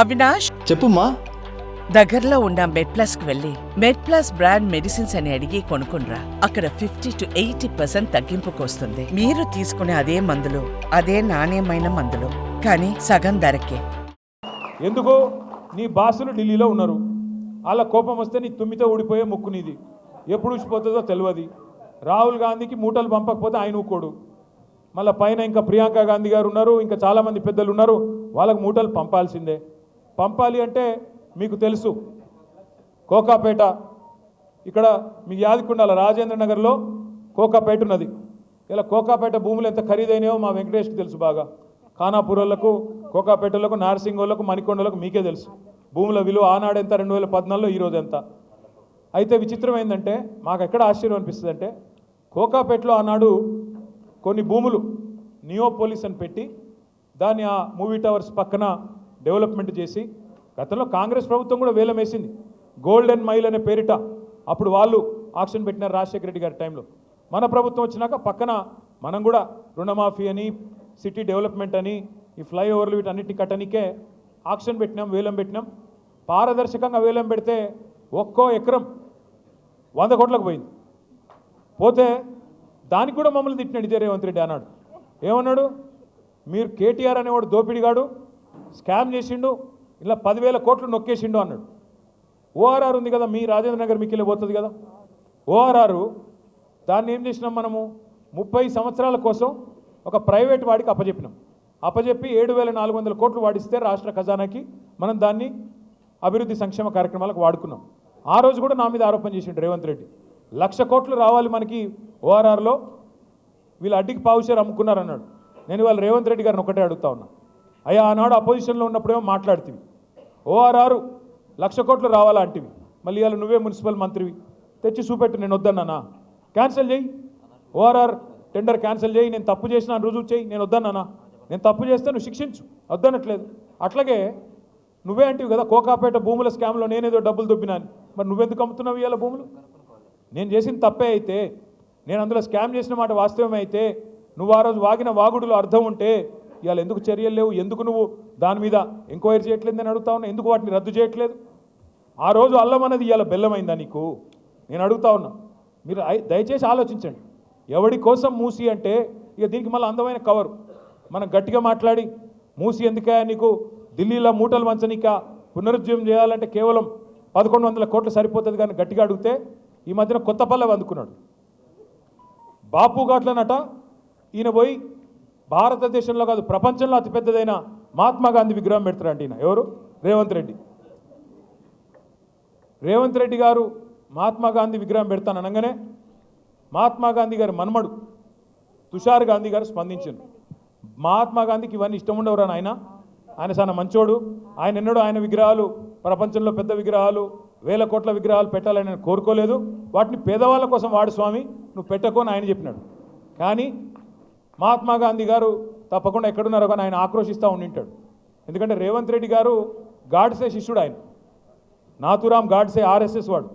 అవినాష్? చెప్పుమా దగ్గరలో ఉన్న మెడ్ ప్లస్కు వెళ్ళి మెడ్ ప్లస్ బ్రాండ్ మెడిసిన్స్ అని అడిగి కొనుక్కునరా అక్కడ ఫిఫ్టీ టు ఎయిటీ పర్సెంట్ తగ్గింపుకు వస్తుంది మీరు తీసుకునే అదే మందులు అదే నాణ్యమైన మందులు కానీ సగం ధరకే. ఎందుకు? నీ బాసులు ఢిల్లీలో ఉన్నారు. వాళ్ళ కోపం వస్తే నీ తుమ్మితో ఊడిపోయే ముక్కు నీది. ఎప్పుడు ఊసిపోతుందో తెలియదు రాహుల్ గాంధీకి మూటలు పంపకపోతే ఆయన ఊకోడు. మళ్ళీ పైన ఇంకా ప్రియాంక గాంధీ గారు ఉన్నారు ఇంకా చాలామంది పెద్దలు ఉన్నారు వాళ్ళకి మూటలు పంపాల్సిందే. పంపాలి అంటే మీకు తెలుసు. కోకాపేట ఇక్కడ మీ యాదికుండాల రాజేంద్ర నగర్లో కోకాపేట ఉన్నది. ఇలా కోకాపేట భూములు ఎంత ఖరీదైనయో మా వెంకటేష్కి తెలుసు బాగా. ఖానాపూరోళ్ళకు కోకాపేటలకు నార్సింగోళ్ళకు మణికొండలకు మీకే తెలుసు. భూముల విలువ ఆనాడు ఎంత? రెండు వేల పద్నాలుగులో ఈరోజు ఎంత? అయితే విచిత్రం ఏంటంటే మాకు ఎక్కడ ఆశ్చర్యం అనిపిస్తుంది అంటే కోకాపేటలో ఆనాడు కొన్ని భూములు నియోపోలిస్ అని పెట్టి దాన్ని ఆ మూవీ టవర్స్ పక్కన డెవలప్మెంట్ చేసి గతంలో కాంగ్రెస్ ప్రభుత్వం కూడా వేలం వేసింది. గోల్డెన్ మైల్ అనే పేరిట అప్పుడు వాళ్ళు ఆక్షన్ పెట్టినారు రాజశేఖర రెడ్డి గారి టైంలో. మన ప్రభుత్వం వచ్చినాక పక్కన మనం కూడా రుణమాఫీ అని సిటీ డెవలప్మెంట్ అని ఈ ఫ్లైఓవర్లు వీటన్నిటిని కట్టనికే ఆక్షన్ పెట్టినాం వేలం పెట్టినాం. పారదర్శకంగా వేలం పెడితే ఒక్కో ఎకరం వంద కోట్లకు పోయింది. పోతే దానికి కూడా మమ్మల్ని తిట్టినాడు ఇదే రేవంత్ రెడ్డి అన్నాడు. ఏమన్నాడు? మీరు కేటీఆర్ అనేవాడు దోపిడిగాడు స్కామ్ చేసిండు ఇలా పదివేల కోట్లు నొక్కేసిండు అన్నాడు. ఓఆర్ఆర్ ఉంది కదా మీ రాజేంద్ర నగర్ మీకు వెళ్ళి పోతుంది కదా? ఓఆర్ఆర్ దాన్ని ఏం చేసినాం మనము? ముప్పై సంవత్సరాల కోసం ఒక ప్రైవేట్ వాడికి అప్పజెప్పినాం. అప్పజెప్పి ఏడు వేల నాలుగు వందల కోట్లు వాడిస్తే రాష్ట్ర ఖజానాకి మనం దాన్ని అభివృద్ధి సంక్షేమ కార్యక్రమాలకు వాడుకున్నాం. ఆ రోజు కూడా నా మీద ఆరోపణ చేసిండు రేవంత్ రెడ్డి. లక్ష కోట్లు రావాలి మనకి ఓఆర్ఆర్లో వీళ్ళు అడ్డికి పావుషేర్ అమ్ముకున్నారన్నాడు. నేను వాళ్ళు రేవంత్ రెడ్డి గారిని ఒకటే అడుగుతా ఉన్నా. అయ్యా ఆనాడు అపోజిషన్లో ఉన్నప్పుడేమో మాట్లాడుతుంది ఓఆర్ఆర్ లక్ష కోట్లు రావాలా అంటివి మళ్ళీ ఇవాళ నువ్వే మున్సిపల్ మంత్రివి. తెచ్చి చూపెట్టు నేను వద్దన్నానా క్యాన్సిల్ చేయి. ఓఆర్ఆర్ టెండర్ క్యాన్సిల్ చేయి. నేను తప్పు చేసిన రుజువు చేయి. నేను వద్దన్నానా నేను తప్పు చేస్తే నువ్వు శిక్షించు. వద్దనట్లేదు. అట్లాగే నువ్వే అంటివి కదా కోకాపేట భూముల స్కామ్లో నేనేదో డబ్బులు దొబ్బినాను. మరి నువ్వెందుకు అమ్ముతున్నావు ఇవాళ భూములు? నేను చేసిన తప్పే అయితే నేను అందులో స్కామ్ చేసిన మాట వాస్తవమైతే నువ్వు ఆ రోజు వాగిన వాగుడులో అర్థం ఉంటే ఇవాళ ఎందుకు చర్యలు లేవు? ఎందుకు నువ్వు దాని మీద ఎంక్వైరీ చేయట్లేదు నేను అడుగుతా ఉన్నా? ఎందుకు వాటిని రద్దు చేయట్లేదు? ఆ రోజు అల్లం అనేది ఇవాళ బెల్లమైందా నీకు? నేను అడుగుతా ఉన్నా. మీరు దయచేసి ఆలోచించండి. ఎవడి కోసం మూసి అంటే ఇక దీనికి మళ్ళీ అందమైన కవరు. మనం గట్టిగా మాట్లాడి మూసి ఎందుకే నీకు? ఢిల్లీలో మూటలు మంచనిక? పునరుజ్జీవం చేయాలంటే కేవలం పదకొండు వందల కోట్లు సరిపోతుంది కానీ గట్టిగా అడిగితే ఈ మధ్యన కొత్త పల్లె అందుకున్నాడు బాపు ఘాట్లనట ఈయన పోయి భారతదేశంలో కాదు ప్రపంచంలో అతిపెద్దదైన మహాత్మా గాంధీ విగ్రహం పెడతారంట ఈయన. ఎవరు? రేవంత్ రెడ్డి. రేవంత్ రెడ్డి గారు మహాత్మా గాంధీ విగ్రహం పెడతాను అనగానే మహాత్మా గాంధీ గారి మన్మడు తుషార్ గాంధీ గారు స్పందించారు మహాత్మా గాంధీకి ఇవన్నీ ఇష్టం ఉండవురా ఆయన ఆయన చాలా మంచోడు. ఆయన ఎన్నడూ ఆయన విగ్రహాలు ప్రపంచంలో పెద్ద విగ్రహాలు వేల కోట్ల విగ్రహాలు పెట్టాలని నేను కోరుకోలేదు. వాటిని పేదవాళ్ళ కోసం వాడు స్వామి నువ్వు పెట్టకు అని ఆయన చెప్పినాడు. కానీ మహాత్మా గాంధీ గారు తప్పకుండా ఎక్కడున్నారో కానీ ఆయన ఆక్రోషిస్తూ ఉండింటాడు. ఎందుకంటే రేవంత్ రెడ్డి గారు గాడ్సే శిష్యుడు ఆయన. నాథురామ్ గాడ్సే ఆర్ఎస్ఎస్ వాడు.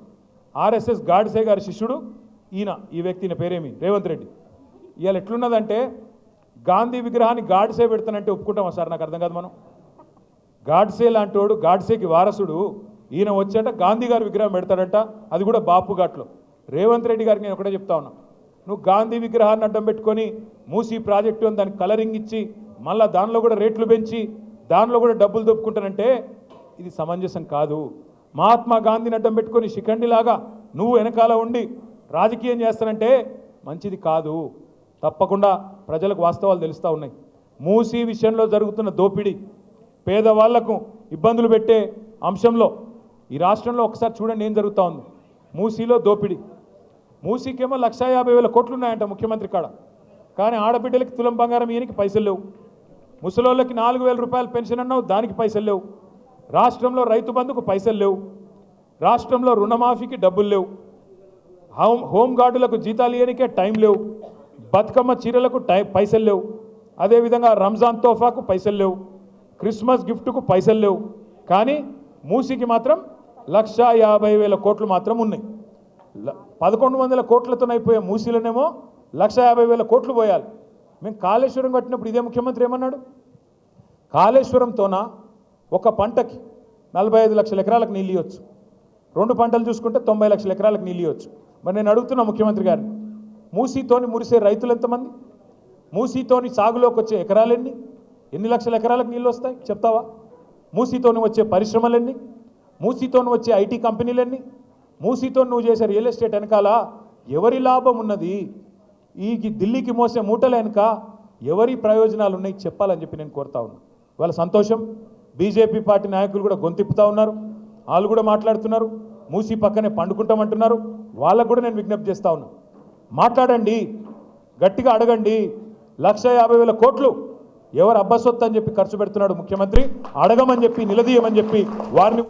ఆర్ఎస్ఎస్ గాడ్సే గారి శిష్యుడు ఈయన ఈ వ్యక్తి ఈయన పేరేమి? రేవంత్ రెడ్డి. ఇవాళ ఎట్లున్నదంటే గాంధీ విగ్రహాన్ని గాడ్సే పెడతానంటే ఒప్పుకుంటామా సార్? నాకు అర్థం కాదు మనం. గాడ్సే లాంటోడు గాడ్సేకి వారసుడు ఈయన వచ్చాట గాంధీ గారి విగ్రహం పెడతాడంట. అది కూడా బాపు ఘాట్లో. రేవంత్ రెడ్డి గారికి నేను ఒకటే చెప్తా ఉన్నా. నువ్వు గాంధీ విగ్రహాన్ని అడ్డం పెట్టుకొని మూసీ ప్రాజెక్టు అని దానికి కలరింగ్ ఇచ్చి మళ్ళీ దానిలో కూడా రేట్లు పెంచి దానిలో కూడా డబ్బులు దొప్పుకుంటానంటే ఇది సమంజసం కాదు. మహాత్మా గాంధీని అడ్డం పెట్టుకొని శిఖండిలాగా నువ్వు వెనకాల ఉండి రాజకీయం చేస్తానంటే మంచిది కాదు. తప్పకుండా ప్రజలకు వాస్తవాలు తెలుస్తూ ఉన్నాయి. మూసీ విషయంలో జరుగుతున్న దోపిడీ పేదవాళ్ళకు ఇబ్బందులు పెట్టే అంశంలో ఈ రాష్ట్రంలో ఒకసారి చూడండి ఏం జరుగుతూ ఉంది. మూసీలో దోపిడీ. మూసీకేమో లక్షా యాభై వేల కోట్లు ఉన్నాయంట ముఖ్యమంత్రి కాడ. కానీ ఆడబిడ్డలకి తులం బంగారం ఈయనకి పైసలు లేవు. ముసలోళ్ళకి నాలుగు వేల రూపాయల పెన్షన్ అన్నావు దానికి పైసలు లేవు. రాష్ట్రంలో రైతు బంధుకు పైసలు లేవు. రాష్ట్రంలో రుణమాఫీకి డబ్బులు లేవు. హోమ్ హోంగార్డులకు జీతాలు ఇవ్వనికే టైం లేవు. బతుకమ్మ చీరలకు టై పైసలు లేవు. అదేవిధంగా రంజాన్ తోఫాకు పైసలు లేవు. క్రిస్మస్ గిఫ్ట్కు పైసలు లేవు. కానీ మూసికి మాత్రం లక్ష యాభై వేల కోట్లు మాత్రం ఉన్నాయి. పదకొండు వందల కోట్లతోనైపోయే మూసీలనేమో లక్ష యాభై వేల కోట్లు పోయాలి. మేము కాళేశ్వరం కట్టినప్పుడు ఇదే ముఖ్యమంత్రి ఏమన్నాడు? కాళేశ్వరంతోన ఒక పంటకి నలభై ఐదు లక్షల ఎకరాలకు నీళ్ళు ఇవ్వచ్చు. రెండు పంటలు చూసుకుంటే తొంభై లక్షల ఎకరాలకు నీళ్ళు ఇవ్వచ్చు. మరి నేను అడుగుతున్నా ముఖ్యమంత్రి గారిని మూసీతోని మురిసే రైతులు ఎంతమంది? మూసీతోని సాగులోకి వచ్చే ఎకరాలెన్ని ఎన్ని? లక్షల ఎకరాలకు నీళ్ళు వస్తాయి? చెప్తావా? మూసీతోని వచ్చే పరిశ్రమలన్నీ మూసీతోని వచ్చే ఐటీ కంపెనీలన్నీ మూసీతో నువ్వు చేసే రియల్ ఎస్టేట్ వెనకాల ఎవరి లాభం ఉన్నది? ఈ ఢిల్లీకి మోసే మూటలు వెనుక ఎవరి ప్రయోజనాలు ఉన్నాయి చెప్పాలని చెప్పి నేను కోరుతా ఉన్నా. వాళ్ళ సంతోషం. బీజేపీ పార్టీ నాయకులు కూడా గొంతిప్పుతా ఉన్నారు. వాళ్ళు కూడా మాట్లాడుతున్నారు. మూసి పక్కనే పండుకుంటామంటున్నారు. వాళ్ళకు కూడా నేను విజ్ఞప్తి చేస్తా ఉన్నా. మాట్లాడండి. గట్టిగా అడగండి. లక్ష యాభై వేల కోట్లు ఎవరు అబ్బసొత్తు అని చెప్పి ఖర్చు పెడుతున్నాడు ముఖ్యమంత్రి. అడగమని చెప్పి నిలదీయమని చెప్పి వారిని